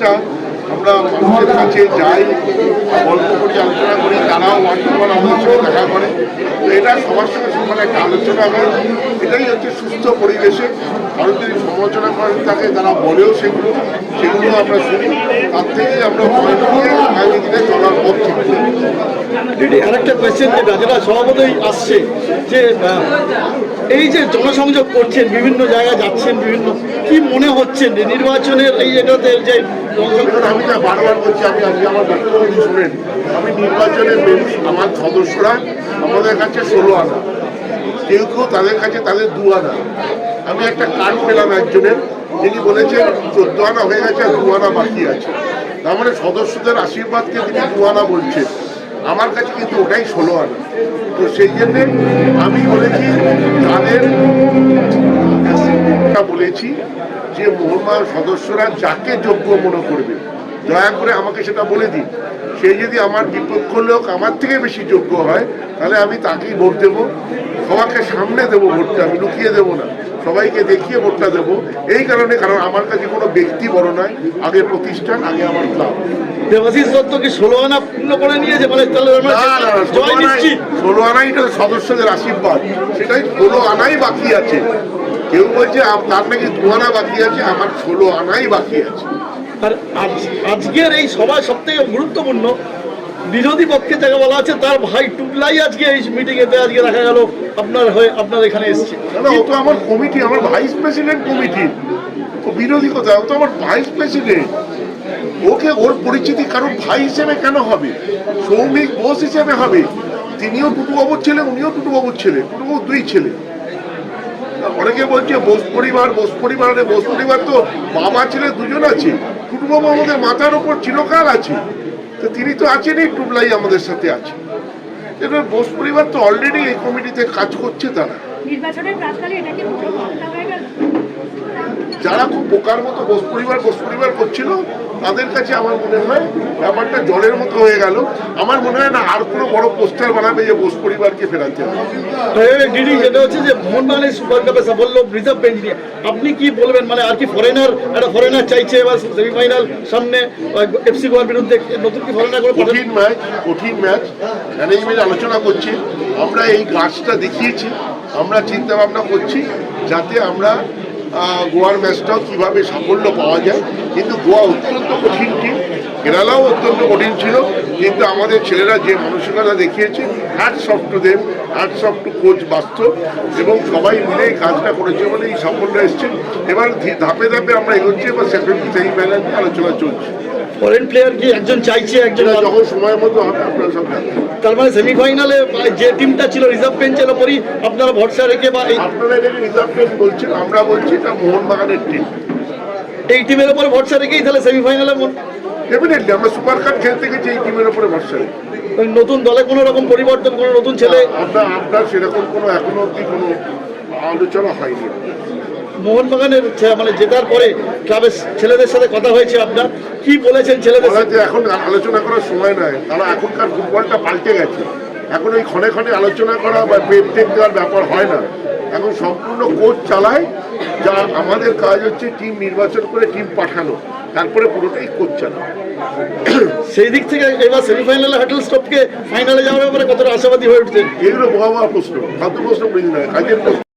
প্রসেসটা আমরা মানুষের কাছে যাই, গল্প করি, আলোচনা করি, তারাও ওয়ান আমাদের সঙ্গে দেখা করে। তো এটা সবার সঙ্গে সমান একটা আলোচনা হয়। এটাই হচ্ছে সুস্থ পরিবেশে কারণ যদি সমালোচনা করেন থাকে তারা বলেও সেগুলো সেগুলো আমরা শুনি। তার থেকেই আমরা পয়েন্ট নিয়ে আগামী দিনে চলার পথ ঠিক করি দিদি আরেকটা কোয়েশ্চেন যেটা যেটা স্বভাবতই আসছে যে এই যে জনসংযোগ করছেন বিভিন্ন জায়গায় যাচ্ছেন বিভিন্ন কি মনে হচ্ছে নির্বাচনের এই এটাতে যে আমি যা বারবার বলছি আমি আজকে আমার বক্তব্য শুনেন। আমি নির্বাচনের আমার সদস্যরা আমাদের কাছে ষোলো আনা। কেউ কেউ তাদের কাছে তাদের দু আনা। আমি একটা কার্ড পেলাম একজনের যিনি বলেছেন চোদ্দ আনা হয়ে গেছে আর দু আনা বাকি আছে। তার মানে সদস্যদের আশীর্বাদকে তিনি দু আনা বলছেন। আমার কাছে কিন্তু ওটাই ষোলো আনা। তো সেই জন্যে আমি বলেছি, তাদের বলেছি যে মোহনবাগান সদস্যরা যাকে যোগ্য মনে করবে, দয়া করে আমাকে সেটা বলে দিন। সে যদি আমার বিপক্ষ লোক আমার থেকে বেশি যোগ্য হয়, তাহলে আমি তাকেই ভোট দেবো। সবাকে সামনে দেবো ভোটটা, আমি লুকিয়ে দেবো না। সবাইকে দেখিয়ে ভোটটা দেবো। এই কারণে কারণ আমার কাছে কোনো ব্যক্তি বড় নয় আগে প্রতিষ্ঠান আগে আমার ক্লাব। দেবাশিস দত্ত কি ষোলো আনা পূর্ণ করে নিয়েছে? মানে ষোলো আনাই সদস্যদের আশীর্বাদ। সেটাই ষোলো আনাই বাকি আছে। কেউ বলছে তার নাকি দু আনা বাকি আছে আমার ষোলো আনাই বাকি আছে। আর আজকের এই সভা সব থেকে গুরুত্বপূর্ণ বিরোধী পক্ষে যাকে বলা আছে, তার ভাই টুকলাই আজকে এই মিটিং এতে আজকে দেখা গেল আপনার হয়ে, আপনার এখানে এসছে। তো আমার কমিটি আমার ভাইস প্রেসিডেন্ট কমিটি ও বিরোধী কোথায় ও তো আমার ভাইস প্রেসিডেন্ট ওকে ওর পরিচিতি কারণ ভাই হিসেবে কেন হবে? সৌমিক বোস হিসেবে হবে। তিনিও টুটুবাবুর ছেলে, উনিও টুটুবাবুর ছেলে টুটুবাবুর দুই ছেলে। অনেকে বলছে, বোস পরিবার, বোস পরিবারে, বোস পরিবার তো বাবা ছেলে দুজন আছে। টুটুবাবু আমাদের মাথার ওপর চিরকাল আছে। তো তিনি তো আছেনই টুবলাই আমাদের সাথে আছে এবার বোস পরিবার তো অলরেডি এই কমিটিতে কাজ করছে তারা। নির্বাচনের হয়ে গেল। যারা খুব বোকার মতো বোস পরিবার বোস পরিবার করছিল তাদের কাছে আমার মনে হয় ব্যাপারটা জলের মতো হয়ে গেল। আমার মনে হয় না আর কোনো বড় পোস্টার বানাবে যে বোস পরিবারকে ফেরাতে ডিডি যেটা হচ্ছে যে মোহনবাগানের সুপার কাপে সাফল্য রিজার্ভ বেঞ্চ নিয়ে। আপনি কি বলবেন? মানে আর কি ফরেনার একটা ফরেনার চাইছে এবার সেমিফাইনাল সামনে এফসি গোয়ার বিরুদ্ধে নতুন কি ফরেনার করে কঠিন ম্যাচ কঠিন ম্যাচ ম্যানেজমেন্ট আলোচনা করছে। আমরা এই গাছটা দেখিয়েছি। আমরা চিন্তা ভাবনা করছি যাতে আমরা গোয়ার ম্যাচটাও কীভাবে সাফল্য পাওয়া যায়। কিন্তু গোয়া অত্যন্ত কঠিন টিম কেরালাও অত্যন্ত কঠিন ছিল। কিন্তু আমাদের ছেলেরা যে মানসিকতা দেখিয়েছে hats off to Dev hats off to coach Bastab. এবং সবাই মিলে এই কাজটা করেছে বলে এই সাফল্য এসছে। এবার ধাপে ধাপে আমরা এগোচ্ছি, এবার সেকেন্ড সেমিফাইনাল নিয়ে আলোচনা চলছে। ফরেন প্লেয়ার কি একজন চাইছে একজন যখন সময় মতো হবে আপনারা সব তার মানে সেমিফাইনালে যে টিমটা ছিল রিজার্ভ বেঞ্চের ওপরই আপনারা ভরসা রেখে বা এই- আপনারা এটাকে রিজার্ভ টিম বলছেন আমরা বলছি এটা মোহনবাগানের টিম এই টিমের উপর ভরসা রেখেই তাহলে সেমিফাইনালে ডেফিনেটলি আমরা সুপার কাপ খেলতে গেছি এই টিমের উপরে ভরসা রেখে। নতুন দলে কোনো রকম পরিবর্তন কোনো নতুন ছেলে আপনার আপনার সেরকম কোনো এখনও অব্দি কোনো আলোচনা হয়নি। মোহনবাগানের মানে জেতার পরে ক্লাবের ছেলেদের সাথে কথা হয়েছে আপনার? কি বলেছেন ছেলেদের এখন আলোচনা করার সময় নয় তারা এখনকার ফুটবলটা পাল্টে গেছে। এখন ওই ক্ষণে ক্ষণে আলোচনা করা বা পেপটেক দেওয়ার ব্যাপার হয় না। এখন সম্পূর্ণ কোচ চালায় যা আমাদের কাজ হচ্ছে টিম নির্বাচন করে টিম পাঠানো। তারপরে পুরোটাই কোচ চালানো। সেই দিক থেকে এবার সেমিফাইনালে হাটল স্টপকে ফাইনালে যাওয়ার ব্যাপারে কতটা আশাবাদী হয়ে উঠছেন? এগুলো বড় প্রশ্ন। ফালতু প্রশ্ন বুঝি না কাজের প্রশ্ন।